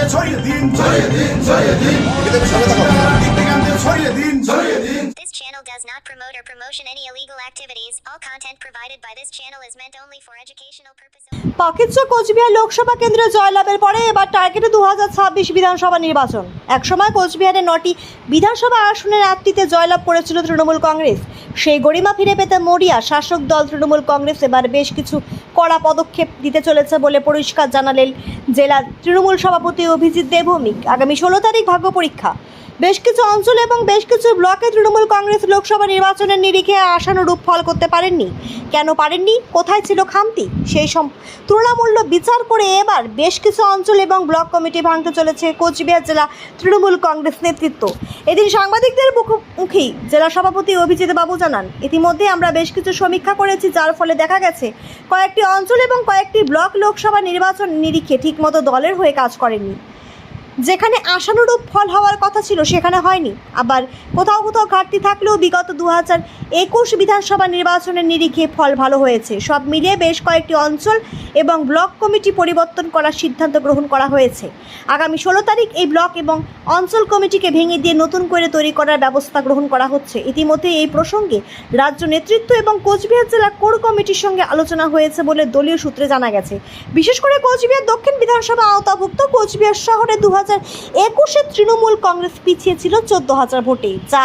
দিকদিগান্তে ছড়িয়ে দিন। ছড়িয়ে দিন ছড়িয়ে দিন। ছড়িয়ে দিন ছড়িয়ে দিন। This channel does not promote or promotion any illegal activities. All content provided by this channel is meant only for educational purposes. পাকিস্ত Cooch Behar Lok Sabha কেন্দ্রে জয়লাভের পরে এবার টার্গেটে দু হাজার ছাব্বিশ বিধানসভা নির্বাচন। একসময় কোচবিহারের নটি বিধানসভা আসনের একটিতে জয়লাভ করেছিল তৃণমূল কংগ্রেস। সেই গরিমা ফিরে পেতে মরিয়া শাসক দল তৃণমূল কংগ্রেস এবার বেশ কিছু কড়া পদক্ষেপ দিতে চলেছে বলে পরিষ্কার জানালেন জেলা তৃণমূল সভাপতি অভিজিৎ দেবভৌমিক। আগামী ষোলো তারিখ ভাগ্য পরীক্ষা। বেশ কিছু অঞ্চল এবং বেশ কিছু ব্লকে তৃণমূল কংগ্রেস লোকসভা নির্বাচনের নিরিখে আশানুরূপ ফল করতে পারেননি। কেন পারেননি? কোথায় ছিল খামতি? সেই সম তুলনামূল্য বিচার করে এবার বেশ কিছু অঞ্চল এবং ব্লক কমিটি ভাঙতে চলেছে কোচবিহার জেলা তৃণমূল কংগ্রেস নেতৃত্ব। এদিন সাংবাদিকদের মুখোমুখি জেলা সভাপতি অভিজিৎ বাবু জানান, ইতিমধ্যে আমরা বেশ কিছু সমীক্ষা করেছি, যার ফলে দেখা গেছে কয়েকটি অঞ্চল এবং কয়েকটি ব্লক লোকসভা নির্বাচন নিরিখে ঠিকমতো দলের হয়ে কাজ করেনি যেখানে আশানুরূপ ফল হওয়ার কথা ছিল, সেখানে হয়নি। আবার কোথাও কোথাও ঘাটতি থাকলেও বিগত দু হাজার একুশ বিধানসভা নির্বাচনের নিরিখে ফল ভালো হয়েছে। সব মিলিয়ে বেশ কয়েকটি অঞ্চল এবং ব্লক কমিটি পরিবর্তন করার সিদ্ধান্ত গ্রহণ করা হয়েছে। আগামী ষোলো তারিখ এই ব্লক এবং অঞ্চল কমিটিকে ভেঙে দিয়ে নতুন করে তৈরি করার ব্যবস্থা গ্রহণ করা হচ্ছে। ইতিমধ্যে এই প্রসঙ্গে রাজ্য নেতৃত্ব এবং কোচবিহার জেলা কোর কমিটির সঙ্গে আলোচনা হয়েছে বলে দলীয় সূত্রে জানা গেছে। বিশেষ করে কোচবিহার দক্ষিণ বিধানসভা আওতাভুক্ত কোচবিহার শহরে দু হাজার হাজার একুশে তৃণমূল কংগ্রেস পিছিয়ে ছিল চোদ্দ হাজার ভোটে, যা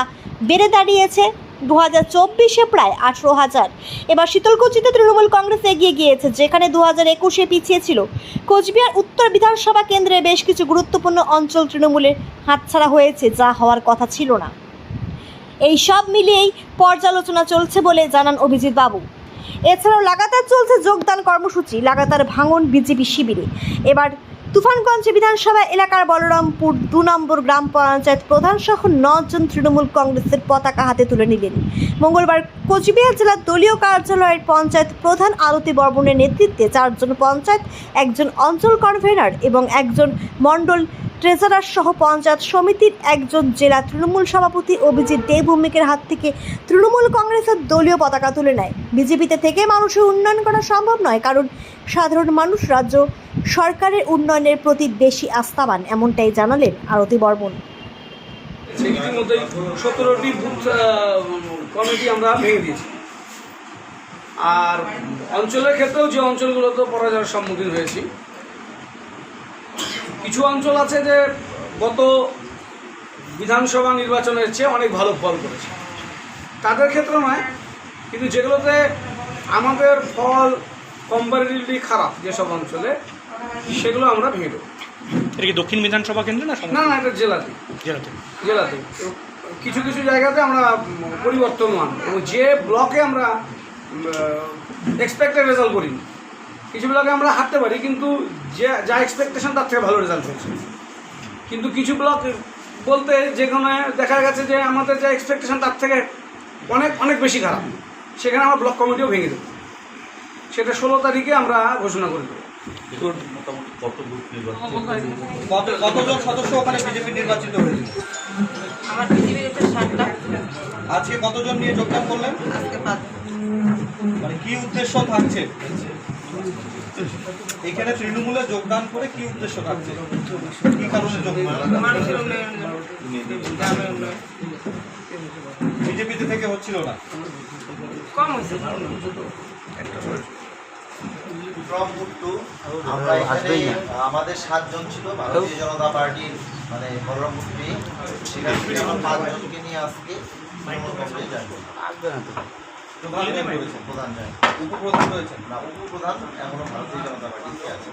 বেড়ে দাঁড়িয়েছে দু হাজার চব্বিশে প্রায় আঠেরো হাজার। এবার শীতলকুচিতে তৃণমূল কংগ্রেস এগিয়ে গিয়েছে, যেখানে দু হাজার একুশে পিছিয়ে ছিল কোচবিহার উত্তর বিধানসভা কেন্দ্রে বেশ কিছু গুরুত্বপূর্ণ অঞ্চল তৃণমূলের হাতছাড়া হয়েছে, যা হওয়ার কথা ছিল না। এই সব মিলিয়েই পর্যালোচনা চলছে বলে জানান অভিজিৎ বাবু। এছাড়াও লাগাতার চলছে যোগদান কর্মসূচি, লাগাতার ভাঙন বিজেপি শিবিরে। এবার তুফানগঞ্জ বিধানসভা এলাকার বলরামপুর দু নম্বর গ্রাম পঞ্চায়েত প্রধান সহ নজন তৃণমূল কংগ্রেসের পতাকা হাতে তুলে নিলেন। মঙ্গলবার কোচবিহার জেলার দলীয় কার্যালয়ের পঞ্চায়েত প্রধান আরতি বর্মনের নেতৃত্বে চারজন পঞ্চায়েত, একজন অঞ্চল কনভেনার এবং একজন মণ্ডল ট্রেজারার সহ পঞ্চায়েত সমিতির একজন জেলা তৃণমূল সভাপতি অভিজিৎ দেবভূমিকের হাত থেকে তৃণমূল কংগ্রেসের দলীয় পতাকা তুলে নেয়। বিজেপিতে থেকে মানুষের উন্নয়ন করা সম্ভব নয়, কারণ সাধারণ মানুষ রাজ্য সরকারের উন্নয়নের প্রতি বেশি আস্থাবান, এমনটাই জানালেন আরতি বর্মন। ইতিমধ্যেই সতেরোটি কমিটি আমরা ভেঙে দিয়েছি। আর অঞ্চলের ক্ষেত্রেও যে অঞ্চলগুলোতে পরাজয়ের সম্মুখীন হয়েছি, কিছু অঞ্চল আছে যে গত বিধানসভা নির্বাচনের চেয়ে অনেক ভালো ফল করেছে। তাদের ক্ষেত্রে নয়, কিন্তু যেগুলোতে আমাদের ফল কম্পারেটিভলি খারাপ যেসব অঞ্চলে সেগুলো আমরা ভেঙে দেবো। এটা কি দক্ষিণ বিধানসভা কেন্দ্র না না না এটা জেলাতে। জেলাতে। জেলাতে। কিছু কিছু জায়গাতে আমরা পরিবর্তন পরিবর্তনমান এবং যে ব্লকে আমরা এক্সপেক্টেড রেজাল্ট করিনি কিছু ব্লকে আমরা হারতে পারি কিন্তু যে যা এক্সপেকটেশন তার থেকে ভালো রেজাল্ট হয়েছে। কিন্তু কিছু ব্লক বলতে যেখানে দেখা গেছে যে আমাদের যা এক্সপেকটেশন তার থেকে অনেক অনেক বেশি খারাপ। সেখানে আমরা ব্লক কমিটিও ভেঙে দেবো। সেটা ষোলো তারিখে আমরা ঘোষণা করে দেবো। কতজন সদস্য ওখানে বিজেপি নির্বাচিত হয়েছে? আমার পৃথিবী হচ্ছে ষাটটা আজকে কতজন নিয়ে যোগদান করলেন? আজকে মানে কি উদ্দেশ্য থাকছে? এখানে তৃণমূলে যোগদান করে কি উদ্দেশ্য থাকছে? কি কারণে যোগদান? গ্রামের উন্নয়ন। বিজেপিতে থেকে হচ্ছিল না? কম হয়েছে। ফ্রম ভুট্টু আমরা এখানে আমাদের সাতজন ছিল ভারতীয় জনতা পার্টির মানে বলরাম ভুট্টি সেখান থেকে আমরা পাঁচজনকে নিয়ে আজকে উপপ্রধান রয়েছেন। না উপপ্রধান এখনও ভারতীয় জনতা পার্টিতে আছে